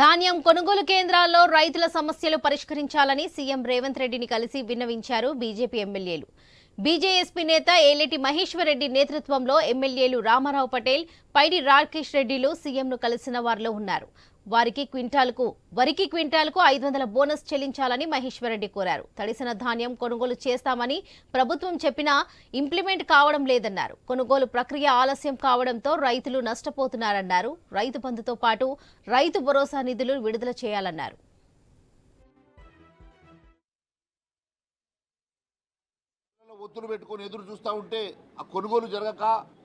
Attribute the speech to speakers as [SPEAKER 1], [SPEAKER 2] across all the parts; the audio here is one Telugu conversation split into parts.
[SPEAKER 1] ధాన్యం కొనుగోలు కేంద్రాల్లో రైతుల సమస్యలు పరిష్కరించాలని సీఎం రేవంత్ రెడ్డిని కలిసి విన్నవించారు బీజేపీ ఎమ్మెల్యేలు. బీజేఎస్పీ నేత ఏలేటి మహేశ్వరరెడ్డి నేతృత్వంలో ఎమ్మెల్యేలు రామారావు పటేల్ పైడి రాకేష్ రెడ్డిలు సీఎంను కలిసిన వారిలో ఉన్నారు. వారికి క్వింటాల్కు వరికి క్వింటాల్కు ఐదు వందల బోనస్ చెల్లించాలని మహేశ్వరరెడ్డి కోరారు. తడిసిన ధాన్యం కొనుగోలు చేస్తామని ప్రభుత్వం చెప్పినా ఇంప్లిమెంట్ కావడం లేదన్నారు. కొనుగోలు ప్రక్రియ ఆలస్యం కావడంతో రైతులు నష్టపోతున్నారన్నారు. రైతు బంధుతో పాటు రైతు భరోసా నిధులు విడుదల చేయాలన్నారు.
[SPEAKER 2] ఒత్తులు పెట్టుకొని ఎదురు చూస్తూ ఉంటే ఆ కొనుగోలు జరగక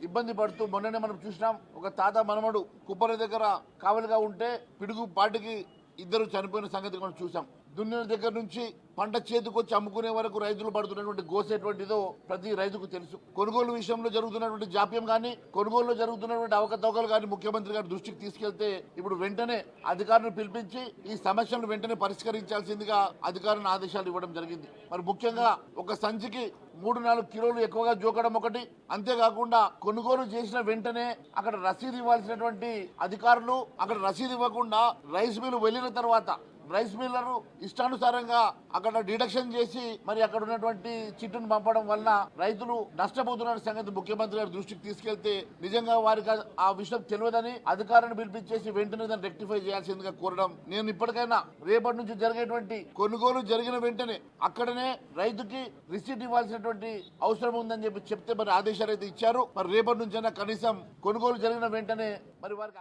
[SPEAKER 2] ఇబ్బంది పడుతూ మొన్ననే మనం చూసినాం ఒక తాత మనమడు కుప్పల దగ్గర కావలిగా ఉంటే పిడుగు పాటికి ఇద్దరు చనిపోయిన సంగతి మనం చూసాం. దున్నిన దగ్గర నుంచి పంట చేతికొచ్చి అమ్ముకునే వరకు రైతులు పడుతున్నటువంటి గోసేటువంటిదో ప్రతి రైతుకు తెలుసు. కొనుగోలు విషయంలో జరుగుతున్నటువంటి జాప్యం కానీ కొనుగోలులో జరుగుతున్నటువంటి అవకతవకలు కానీ ముఖ్యమంత్రి గారి దృష్టికి తీసుకెళ్తే ఇప్పుడు వెంటనే అధికారులను పిలిపించి ఈ సమస్యలను వెంటనే పరిష్కరించాల్సిందిగా అధికారులను ఆదేశాలు ఇవ్వడం జరిగింది. మరి ముఖ్యంగా ఒక సంచికి మూడు నాలుగు కిలోలు ఎక్కువగా జోకడం ఒకటి. అంతేకాకుండా కొనుగోలు చేసిన వెంటనే అక్కడ రసీదు ఇవ్వాల్సినటువంటి అధికారులు అక్కడ రసీదు ఇవ్వకుండా రైస్ మిల్ వెళ్ళిన తర్వాత రైస్ మిల్లర్ ఇష్టానుసారంగా అక్కడ డిడక్షన్ చేసి మరి అక్కడ ఉన్నటువంటి చిట్టును పంపడం వలన రైతులు నష్టపోతున్న సంగతి ముఖ్యమంత్రి గారి దృష్టికి తీసుకెళ్తే నిజంగా వారికి ఆ- విషయం తెలియదని అధికారులను పిలిపించేసి వెంటనే దాన్ని రెక్టిఫై చేయాల్సిందిగా కోరడం. నేను ఇప్పటికైనా రేపటి నుంచి జరిగేటువంటి కొనుగోలు జరిగిన వెంటనే అక్కడనే రైతుకి రిసీట్ ఇవ్వాల్సినటువంటి అవసరం ఉందని చెప్పి చెప్తే మరి ఆదేశాలు అయితే ఇచ్చారు. మరి రేపటి నుంచైనా కనీసం కొనుగోలు జరిగిన వెంటనే మరి వారికి